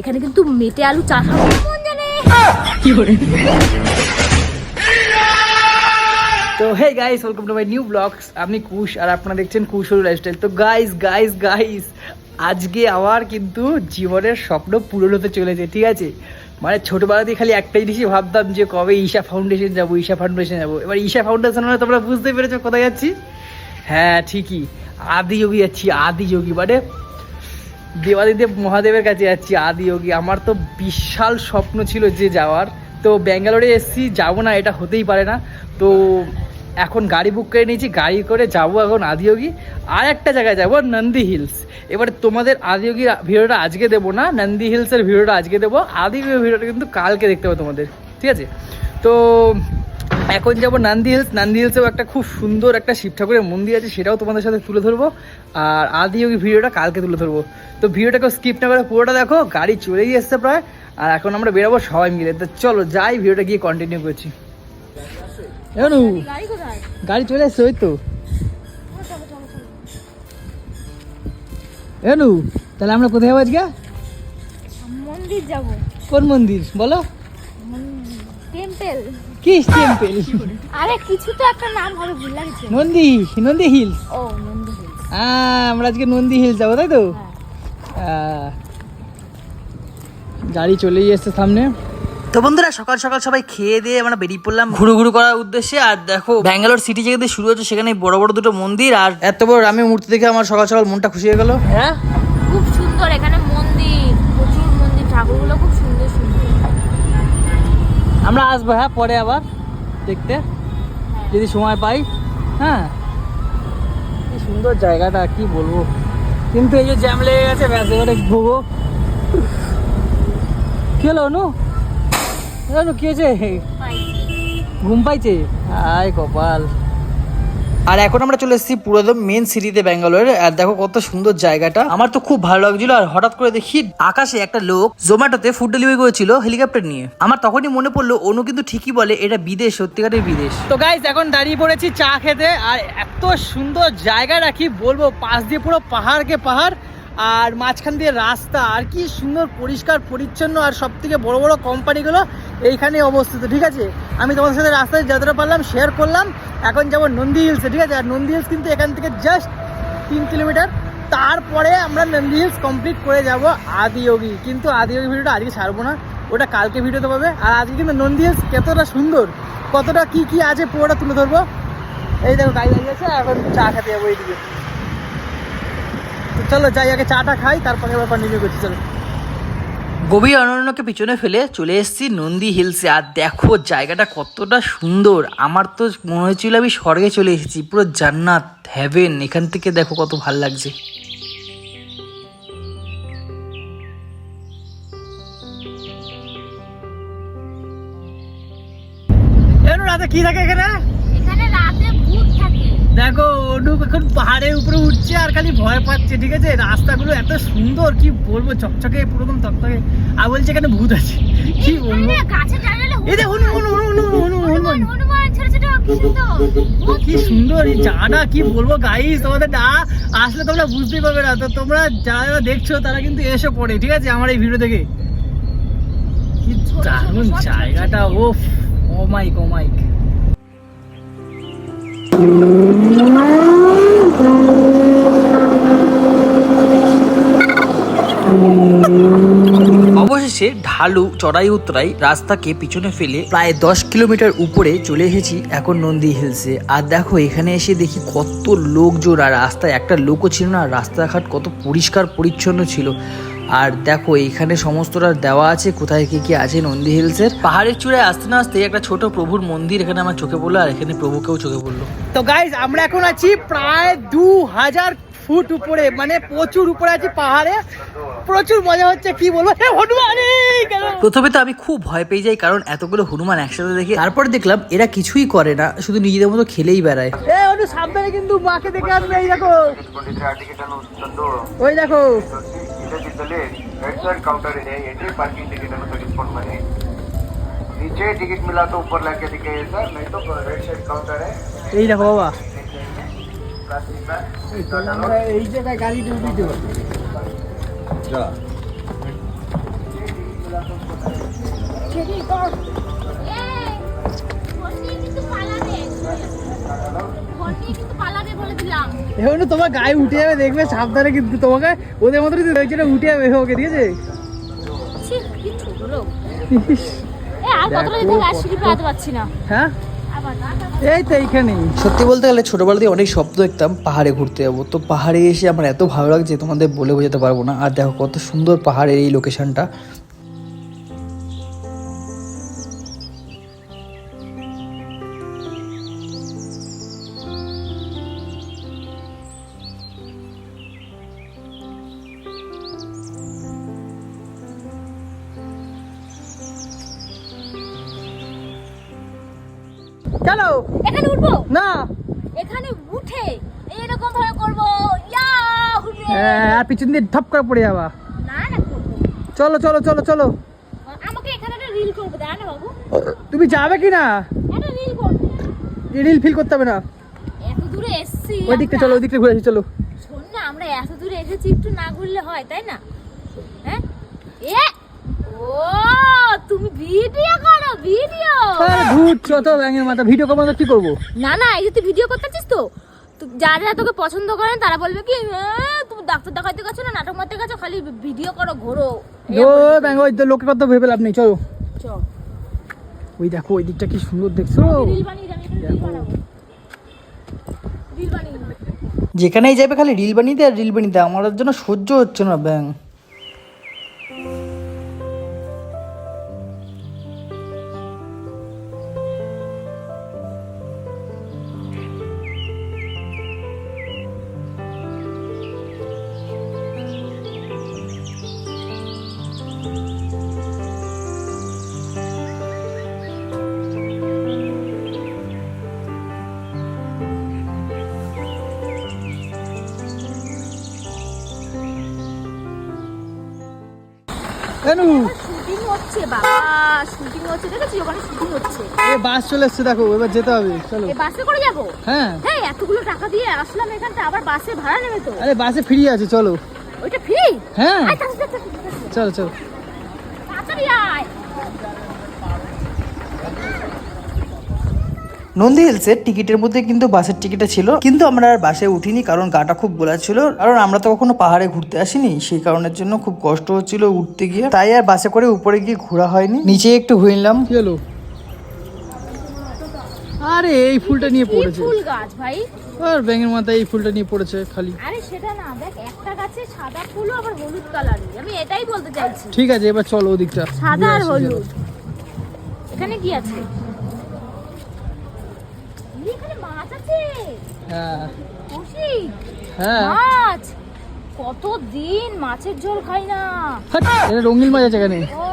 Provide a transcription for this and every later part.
এখানে কিন্তু মেটে আলু চাষ হবে তো হে গাইস টু নিউ কুশ আর আপনারা দেখছেন তো গাইস গাইস গাইস আজকে কিন্তু জীবনের স্বপ্ন পূরণ হতে চলেছে, ঠিক আছে? মানে ছোটবেলাতে খালি একটাই জিনিসই ভাবতাম যে কবে ঈশা ফাউন্ডেশন যাব, ঈশা ফাউন্ডেশন যাব। এবার ঈশা ফাউন্ডেশন তোমরা বুঝতে পেরেছ কোথায় যাচ্ছি? হ্যাঁ ঠিকই। আদি যোগী যাচ্ছি, আদি যোগী। মানে দেবাদিদেব মহাদেবের কাছে যাচ্ছি, আদি যোগী। আমার তো বিশাল স্বপ্ন ছিল যে যাওয়ার। তো ব্যাঙ্গালোরে এসেছি, যাব না, এটা হতেই পারে না। তো এখন গাড়ি বুক করে নিয়েছি, গাড়ি করে যাব এখন আদিয়োগী আর একটা জায়গায় যাব, নন্দী হিলস। এবারে তোমাদের আদিয়োগীর ভিডিওটা আজকে দেবো না, নন্দী হিলসের ভিডিওটা আজকে দেবো। আদিয়োগীর ভিডিওটা কিন্তু কালকে দেখতে হবে তোমাদের, ঠিক আছে? তো এখন যাব নান্দি হিলস নান্দি হিলসেও একটা খুব সুন্দর একটা শিব ঠাকুরের মন্দির আছে সেটাও তোমাদের সাথে তুলে ধরবো। আর আদি ওই ভিডিওটা কালকে তুলে ধরবো। তো ভিডিওটাকে স্কিপ না করে পুরোটা দেখো গাড়ি চলে গিয়ে এসছে প্রায়। আর এখন আমরা বেরোবো সবাই মিলে। তো চলো যাই ভিডিওটা গিয়ে কন্টিনিউ করছি। এনু গাড়ি চলে এসছে ওই তো। চলো। এনু তাহলে আমরা কোথায় যাব আজকে? মন্দির যাব। কোন মন্দির? বলো। টেম্পল কি টেম্পেল আরে কিছু তো একটা নাম হবে ভুল লাগছে। নন্দী নন্দী হিলস। ও নন্দী হিল হ্যাঁ আমরা আজকে নন্দী হিলস যাব তাই তো? হ্যাঁ। গাড়ি চলেই এসছে সামনে। তো বন্ধুরা সকাল সকাল সবাই খেয়ে দিয়ে আমরা বেরিয়ে পড়লাম ঘুরু ঘুরু করার উদ্দেশ্যে। আর দেখো ব্যাঙ্গালোর সিটি যেখানে শুরু হচ্ছে সেখানে বড় বড় দুটো মন্দির আর এত বড় রামের মূর্তি দেখে আমার সকাল সকাল মনটা খুশি হয়ে গেল। হ্যাঁ? খুব সুন্দর এখানে মন্দির প্রচুর মন্দির ঠাকুরগুলো খুব সুন্দর। আমরা আসব হ্যাঁ পরে আবার দেখতে যদি সময় পাই হ্যাঁ। কি সুন্দর জায়গাটা কি বলব। কিন্তু এই যে জ্যাম লেগে গেছে ব্যাস এবারে ভোগো কি হলো অনু? অনু কি হয়েছে? ঘুম পাইছে? আয় কপাল। আর এখন আমরা চলে এসেছি পুরোদম মেন সিটিতে ব্যাঙ্গালোরে আর দেখো কত সুন্দর জায়গাটা। আমার তো খুব ভালো লাগছিল, আর হঠাৎ করে দেখি আকাশে একটা লোক জোম্যাটোতে ফুড ডেলিভারি করেছিল হেলিকপ্টার নিয়ে। আমার তখনই মনে পড়ল, অনু কিন্তু ঠিকই বলে, এটা বিদেশ, সত্যিকারের বিদেশ। তো গাইজ এখন দাঁড়িয়ে পড়েছি চা খেতে, আর এত সুন্দর জায়গাটা কি বলব, পাশ দিয়ে পুরো পাহাড়কে পাহাড়, আর মাঝখান দিয়ে রাস্তা, আর কি সুন্দর পরিষ্কার, পরিচ্ছন্ন, আর সব থেকে বড় বড় কোম্পানিগুলো এইখানে অবস্থিত, ঠিক আছে? আমি তোমাদের সাথে রাস্তায় যতটা পারলাম শেয়ার করলাম এখন যাব নন্দী হিলসে, ঠিক আছে? আর নন্দী হিলস কিন্তু এখান থেকে জাস্ট তিন কিলোমিটার। তারপরে আমরা নন্দী হিলস কমপ্লিট করে যাব আদিয়োগী। কিন্তু আদিয়োগী ভিডিওটা আজকে ছাড়বো না, ওটা কালকে ভিডিওতে পাবে। আর আজকে কিন্তু নন্দী হিলস কতটা সুন্দর, কতটা কি কি আছে পুরোটা তুলে ধরবো। এই দেখো, গাড়ি দাঁড়িয়ে আছে, এখন চা খেতে যাব এইদিকে। তো চলো, যাই, আগে চাটা খাই, তারপরে আবার কন্টিনিউ করছি, চলো। গভীর অরণ্যকে পিছনে ফেলে চলে এসেছি নন্দী হিলসে আর দেখো, জায়গাটা কতটা সুন্দর। আমার তো মনে হয়েছিল আমি স্বর্গে চলে এসেছি। পুরো জান্নাত হ্যাভেন এখান থেকে দেখো কত ভালো লাগছে। কি থাকে এখানে এখানে রাতে ভূত থাকে দেখো অনুপ এখন পাহাড়ের উপরে উঠছে আর খালি ভয় পাচ্ছে ঠিক আছে? রাস্তাগুলো এত সুন্দর কি বলব চকচকে পুরোদম তকতকে। আর বলছে এখানে ভূত আছে। কি বলব? এই দেখো হনুমান হনুমান হনুমান হনুমান হনুমান ছোট ছোট কি সুন্দর ভূত কি এই বলব গাইস তোমাদের না আসলে তোমরা বুঝতেই পারবে না। তো তোমরা যারা দেখছ তারা কিন্তু এসে পড়ে ঠিক আছে আমার এই ভিডিও থেকে কি দারুণ জায়গাটা ও ও মাইক ও মাইক অবশেষে ঢালু, চড়াই, উতরাই রাস্তাকে পিছনে ফেলে প্রায় দশ কিলোমিটার উপরে চলে এসেছি এখন নন্দী হিলসে। আর দেখো, এখানে এসে দেখি কত লোকজন, আর রাস্তায় একটা লোকও ছিল না রাস্তাঘাট কত পরিষ্কার পরিচ্ছন্ন ছিল। আর দেখো এইখানে সমস্তটা দেওয়া আছে। কোথায় কি কি আছে নন্দী হিলসের? পাহাড়ের চূড়ায় আসতে না আসতে একটা ছোট প্রভুর মন্দির এখানে আমার চোখে পড়ল আর এখানে প্রভুকেও চোখে পড়ল। তো গাইজ আমরা এখন আছি প্রায় দু হাজার ফুট উপরে মানে প্রচুর উপরে আছি পাহাড়ে। প্রচুর মজা হচ্ছে কি বলব? হনুমানে প্রথমে তো আমি খুব ভয় পেয়ে যাই কারণ এতগুলো হনুমান একসাথে দেখে তারপর দেখলাম এরা কিছুই করে না শুধু নিজেদের মতো খেলেই বেড়ায়। এ সাবধানে কিন্তু মাকে দেখে আসবে এই দেখো। ওই দেখো। ಇಲ್ಲದಿದ್ದಲ್ಲಿ ರೆಡ್ ಸೈಡ್ ಕೌಂಟರ್ ಇದೆ ಎಂಟ್ರಿ ಪಾರ್ಕಿಂಗ್ ಟಿಕೆಟ್ ಅನ್ನು ತೆಗೆದುಕೊಂಡು ಬನ್ನಿ नीचे टिकट मिला तो ऊपर लाके दिखाइए सर नहीं तो रेड साइड काउंटर है এই দেখো বাবা plastic bag. আমরা এই জায়গায় গাড়ি উঠে দেবো সেটি এখন তোমার গায়ে উঠে যাবে দেখবে সাবধানে কিন্তু তোমাকে ওদের মতো রয়েছে উঠে যাবে ওকে ঠিক আছে? হ্যাঁ? এই তো এইখানেই। সত্যি বলতে গেলে ছোটবেলা থেকে অনেক স্বপ্ন দেখতাম পাহাড়ে ঘুরতে যাব। তো পাহাড়ে এসে আমার এত ভালো লাগছে তোমাদের বলে বোঝাতে পারব না। আর দেখো কত সুন্দর পাহাড়ের এই লোকেশনটা এখানে উঠে এরকম ভাবে করব। ইয়া হ্যাঁ, আর পিছন দিয়ে করে পড়ে যাবা। না না চলো চলো চলো চলো। আমাকে এখানে একটা রিল করব দাঁড়া না বাবু। তুমি যাবে কি না একটা রিল করব। রিল ফিল করতে হবে না। এত দূরে এসছি ওই দিকটা চলো ওই দিকটা ঘুরে আসি চলো। শোন না আমরা এত দূরে এসেছি একটু না ঘুরলে হয় তাই না? হ্যাঁ? এ ও তুমি ভিডিও করো ভিডিও ধুর চত ব্যাঙের মাথা। ভিডিও করব তো কি করব? না না এই যে তুই ভিডিও করতেছিস তো তো যারা তোকে পছন্দ করেন তারা বলবে কি "এ, তুমি ডাক্তার দেখাইতে গেছো না নাটক মারতে গেছো? খালি ভিডিও করো ঘোরো। ও ব্যাঙ ওই তো লোকে কত ভেবে লাভ নেই চলো। ওই দেখো ওই দিকটা কি সুন্দর দেখছ। যেখানেই যাবে খালি রিল বানিয়ে দে আর রিল বানিয়ে দে। আমার জন্য সহ্য হচ্ছে না ব্যাং কেন? শুটিং হচ্ছে বাবা শুটিং হচ্ছে। দেখেছি ওখানে শুটিং হচ্ছে। এ বাস চলে এসেছে দেখো এবার যেতে হবে চলো। এ বাসে করে যাব? হ্যাঁ। হ্যাঁ এতগুলো টাকা দিয়ে আসলাম এখানটা আবার বাসে ভাড়া নেবে তো। আরে বাসে ফ্রি আছে চলো। ওইটা ফ্রি হ্যাঁ। চলো চলো। তাড়াতাড়ি আয়। নন্দী হিলসের টিকিটের মধ্যে কিন্তু বাসের টিকিটটা ছিল কিন্তু আমরা আর বাসে উঠিনি কারণ গাটা খুব গোলা ছিল। কারণ আমরা তো কখনো পাহাড়ে ঘুরতে আসিনি সেই কারণের জন্য খুব কষ্ট হচ্ছিল উঠতে গিয়ে। তাই আর বাসে করে উপরে গিয়ে ঘোরা হয়নি। নিচে একটু ঘুরলাম হলো? আরে এই ফুলটা নিয়ে পড়েছে। ফুল গাছ ভাই? আর ব্যাঙের মাথায় এই ফুলটা নিয়ে পড়েছে খালি। আরে সেটা না দেখ একটা গাছে সাদা ফুল আবার হলুদ কালারের আমি এটাই বলতে চাইছি। ঠিক আছে এবার চলো ওদিকটা। সাদা আর হলুদ। এখানে কি আছে এই, এখানে মাছ আছে হ্যাঁ। হ্যাঁ। মাছ। মাছের ঝোল খাই না। এটা রঙিন মাছ আছে এখানে। ও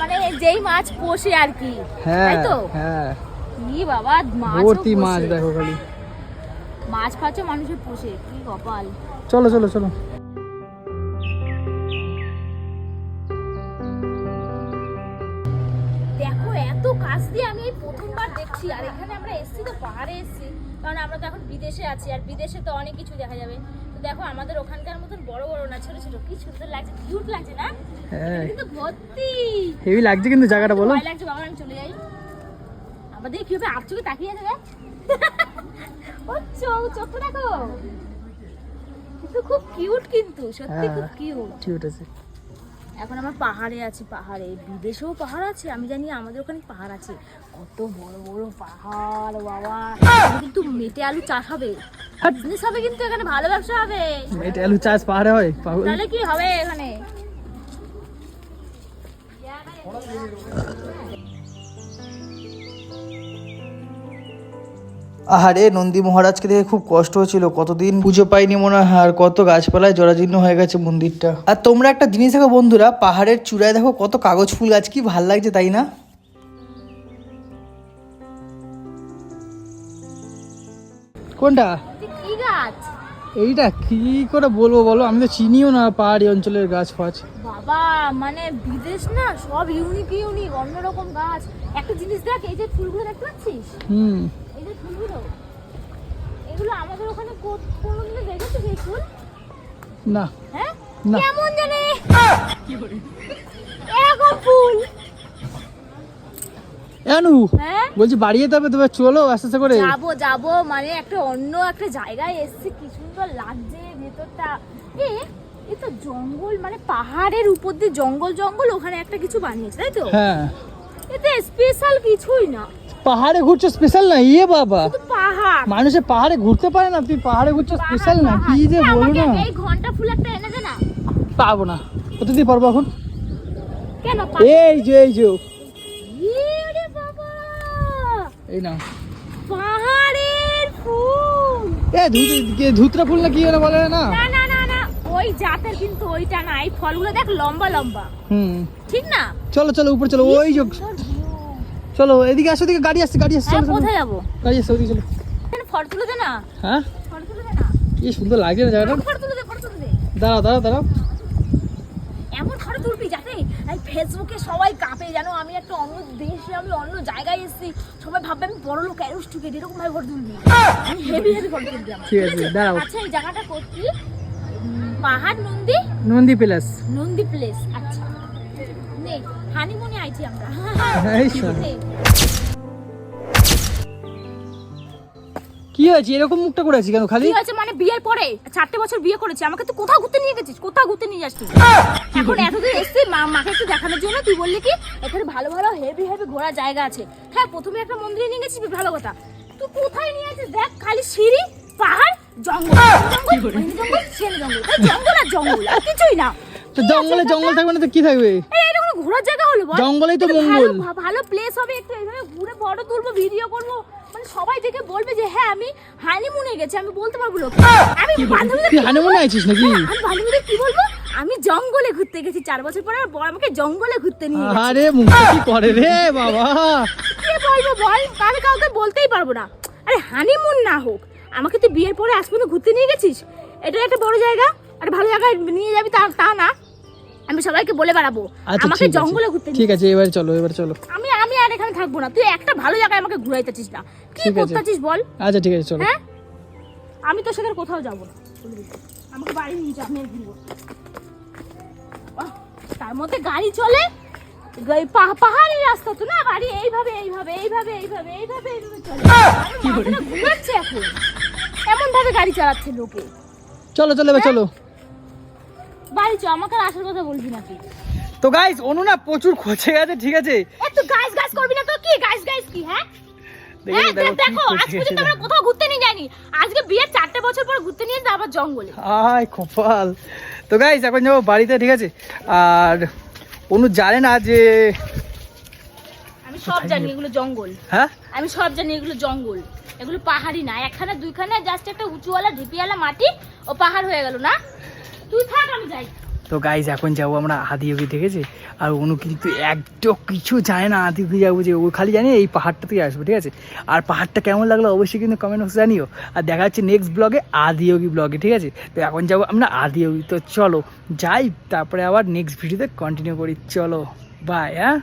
মানে যেই মাছ পোষে আর কি। হ্যাঁ তাই তো? হ্যাঁ। কি বাবা মাছ ভর্তি মাছ দেখো খালি। মাছ ফাছও মানুষের পোষে কি কপাল। চলো চলো চলো। এসেছি তো পাহাড়ে এসেছি। কারণ আমরা তো এখন বিদেশে আছি আর বিদেশে তো অনেক কিছু দেখা যাবে। তো দেখো আমাদের ওখানকার মতন বড় বড় না ছোট ছোট। কি সুন্দর লাগছে কিউট লাগছে না? হ্যাঁ। কিন্তু ভর্তি। হেভি লাগছে কিন্তু জায়গাটা বলো। ভয় লাগছে বাবা আমি চলে যাই। কি হবে? চোখে তাকিয়ে আছে ও চোখ চোখটা দেখো। কিন্তু খুব কিউট কিন্তু সত্যি হ্যাঁ। খুব কিউট ঠিক আছে। এখন আমরা পাহাড়ে আছি পাহাড়ে। বিদেশেও পাহাড় আছে আমি জানি আমাদের ওখানে পাহাড় আছে। কত বড় বড় পাহাড় বাবা। কিন্তু মেটে আলু চাষ হবে। বিজনেস হবে কিন্তু এখানে ভালো ব্যবসা হবে। এটা আলু চাষ পাহাড়ে হয় তাহলে কি হবে এখানে? আহারে নন্দী মহারাজকে দেখে খুব কষ্ট হচ্ছিল কতদিন পুজো পাইনি মনে হয় আর কত গাছপালায় জরাজীর্ণ হয়ে গেছে মন্দিরটা। আর তোমরা একটা জিনিস দেখো বন্ধুরা পাহাড়ের চূড়ায় দেখো কত কাগজ ফুল গাছ কি ভালো লাগছে তাই না? কোনটা? এইটা কি করে বলব বলো? আমি তো চিনিও না পাহাড়ি অঞ্চলের গাছ ফাছ। বাবা মানে বিদেশ না সব ইউনিক ইউনিক অন্যরকম গাছ। একটা জিনিস দেখ এই যে ফুলগুলো দেখতে পাচ্ছিস? হুম। এগুলো আমাদের ওখানে কো- কোনোদিনও দেখেছিস এই ফুল? না। হ্যাঁ? কেমন জানে? এরকম ফুল। জানু হ্যাঁ? বলছি বাড়ি যেতে হবে তবে চলো আস্তে আস্তে করে। যাব যাব মানে একটা অন্য একটা জায়গায় এসেছি। কি সুন্দর লাগছে ভেতরটা। এ এ তো জঙ্গল মানে পাহাড়ের উপর দিয়ে জঙ্গল জঙ্গল ওখানে একটা কিছু বানিয়েছে তাই তো? হ্যাঁ। এতে স্পেশাল কিছুই না। পাহাড়ে ঘুরছো স্পেশাল না? ইয়ে বাবা। পাহাড়। মানুষে পাহাড়ে ঘুরতে পারে না তুই পাহাড়ে ঘুরছো স্পেশাল না কি যে। বলো না। এই ঘণ্টা ফুল একটা এনে দে না। পাবো না। কত দিয়ে পারব এখন? কেন এই যে এই যে। বাবা। এই না। পাহাড়ের ফুল। এ ধুত ধুতরা ফুল না কি যেন বলে না? না না না না। ওই জাতের কিন্তু ওইটা না। এই ফলগুলো দেখ লম্বা লম্বা। হুম। ঠিক না? চলো চলো উপরে চলো ওই যে। চলো এদিকে আসো এদিকে গাড়ি আসছে গাড়ি আসছে হ্যাঁ কোথায় যাব? গাড়ি আসছে ওদিকে চলো। ফটো তুলে দে না। হ্যাঁ? ফটো তুলে দে না। কি সুন্দর লাগছে না জায়গাটা? ফটো তুলে দে ফটো তুলে দে। দাঁড়াও দাঁড়াও দাঁড়াও। এমন ফটো তুলবি যাতে এই ফেসবুকে সবাই কাঁপে জানো আমি একটা অন্য দেশে আমি অন্য জায়গায় এসেছি। সবাই ভাববে আমি বড় লোক অ্যারোস্টুকেট এরকম ভাবে ফটো তুলবি। আমি হেভি হেভি ফটো তুলবি ঠিক আছে, দাঁড়াও। আচ্ছা এই জায়গাটা কোথায়? পাহাড় নন্দী? নন্দী প্যালেস নন্দী প্লেস আচ্ছা। নে হানিমুনে আইছি আমরা। এই কি হয়েছে? এরকম মুখটা করে আছি কেন খালি? কি হয়েছে মানে বিয়ের পরে? চারটে বছর বিয়ে করেছি। আমাকে তো কোথাও ঘুরতে নিয়ে গেছিস? কোথাও ঘুরতে নিয়ে যাস তুই? এখন এতদিন এসছি মা- মাকে একটু দেখানোর জন্য তুই বললি কি এখানে ভালো ভালো হেভি হেভি ঘোরার জায়গা আছে। হ্যাঁ প্রথমে একটা মন্দিরে নিয়ে গেছিস ভালো কথা। তুই কোথায় নিয়ে আছিস? দেখ খালি সিঁড়ি পাহাড় জঙ্গল। জঙ্গল জঙ্গল জঙ্গল জঙ্গল আর জঙ্গল আর কিছুই না। তো জঙ্গলে জঙ্গল থাকবে না তো কি থাকবে? ঘোরার জায়গা হলো বল? জঙ্গলেই তো মঙ্গল। ভালো- প্লেস হবে একটু এইভাবে ঘুরে ফটো তুলবো ভিডিও করব। মানে সবাই দেখে বলবে যে হ্যাঁ আমি হানিমুনে গেছি আমি বলতে পারব লোক আমি বান্ধবীদের হানিমুনে আছিস নাকি? হ্যাঁ, আমি বান্ধবীদের কি বলব? আমি জঙ্গলে ঘুরতে গেছি চার বছর পরে আর বর আমাকে জঙ্গলে ঘুরতে নিয়ে গেছে। আরে মুখটা কি করে রে বাবা? কি বলব বল? আমি কাউকে বলতেই পারব না। আরে হানিমুন না হোক আমাকে তুই বিয়ের পরে আজ পর্যন্ত ঘুরতে নিয়ে গেছিস? এটা একটা বড় জায়গা। আর ভালো জায়গায় নিয়ে যাবি তা তা না। আমি সবাইকে বলে বেড়াবো। আচ্ছা আমাকে জঙ্গলে ঘুরতে ঠিক আছে এবার চলো এবার চলো। আমি আমি আর এখানে থাকব না। তুই একটা ভালো জায়গায় আমাকে ঘুরাইতেছিস না। কি। করতেছিস বল? আচ্ছা ঠিক আছে চলো। হ্যাঁ? আমি তোর সাথে কোথাও যাব না। আমাকে বাড়ি নিয়ে যা আমি ঘুরবো তার মধ্যে গাড়ি চলে। পাহাড়ি রাস্তা তো না? গাড়ি এইভাবে এইভাবে এইভাবে এইভাবে এইভাবে এইভাবে চলে। ঘুরাচ্ছে এখন। এমন ভাবে গাড়ি চালাচ্ছে লোকে। চলো চলো এবার চলো। বাড়ি চ আমাকে আসার কথা বলবি নাকি? তো গাইস অনু না প্রচুর খোঁচে গেছে ঠিক আছে? এত গাইস গাইস করবি না তো কি? গাইস গাইস কি হ্যাঁ? হ্যাঁ, দেখো, আজ পর্যন্ত আমরা কোথাও ঘুরতে নিয়ে যাইনি। আজকে বিয়ের চারটে বছর পর ঘুরতে নিয়ে যাব আবার জঙ্গলে। আয় কপাল। তো গাইস এখন যাব বাড়িতে ঠিক আছে? আর অনু জানে না যে আমি সব জানি এগুলো জঙ্গল। হ্যাঁ? আমি সব জানি এগুলো জঙ্গল। এগুলো পাহাড়ি না। একখানা দুইখানা জাস্ট একটা উঁচুওয়ালা ঢিপিওয়ালা মাটি ও পাহাড় হয়ে গেল না? তো গাইজ এখন যাব আমরা আদিয়োগি দেখেছি, আর অনু কিন্তু একটু কিছু জানে না আদিয়োগি যাব যে, ও খালি জানি এই পাহাড়টা পাহাড়টাতেই আসব, ঠিক আছে? আর পাহাড়টা কেমন লাগল অবশ্যই কিন্তু কমেন্ট বক্সে জানিও। আর দেখা যাচ্ছে নেক্সট ব্লগে আদিয়োগি ব্লগে ঠিক আছে? তো এখন যাব আমরা আদিয়োগি, তো চলো যাই, তারপরে আবার নেক্সট ভিডিওতে কন্টিনিউ করি। চলো বাই হ্যাঁ?